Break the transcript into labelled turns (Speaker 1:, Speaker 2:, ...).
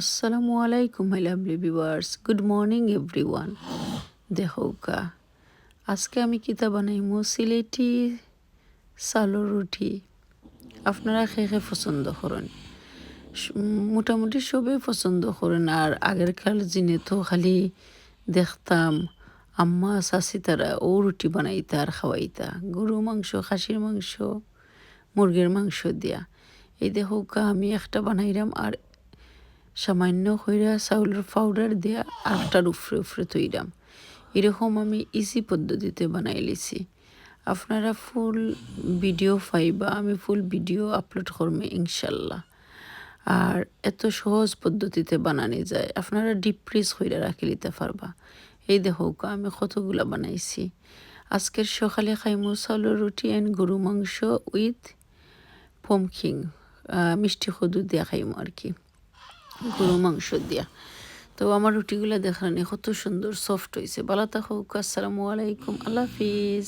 Speaker 1: আসসালামু আলাইকুম my lovely viewers good morning everyone দেখৌকা আজকে আমি কিতা বানাইমু? সিলেটি চাউলের রুটি। আপনারা খেয়ে খেয়ে পছন্দ করেন। মোটামুটি সবে পছন্দ করেন। আর আগেরকার জিনে তো খালি দেখতাম, আম্মা, চাচি তারা ও রুটি বানাইতা আর খাওয়াইতা। গরু মাংস, খাসির মাংস, মুরগির মাংস দিয়া। এই দেখৌকা আমি একটা বানাইলাম আর সামান্য কইরা চাউলের পাউডার দিয়া আটার উফরে উফরে তৈরাম এরকম আমি ইজি পদ্ধতিতে বানাই লিছি। আপনারা ফুল ভিডিও পাইবা, আমি ফুল ভিডিও আপলোড করব ইনশাল্লাহ। আর এত সহজ পদ্ধতিতে বানানি যায়, আপনারা ডিপ ফ্রিজ কইরা রাখি লিতে পারবা। এই দেখো, আমি কতগুলা বানাইছি। আজকের সকালে খাইমু চাউলের রুটি অ্যান্ড গরু মাংস উইথ পমকিং মিষ্টি খদু দিয়া খাইমু আর কি। গরু মাংস দিয়া। তো আমার রুটিগুলো দেখানি কত সুন্দর সফট হয়েছে বালা থাকুক আসসালামু আলাইকুম, আল্লাহ হাফিজ।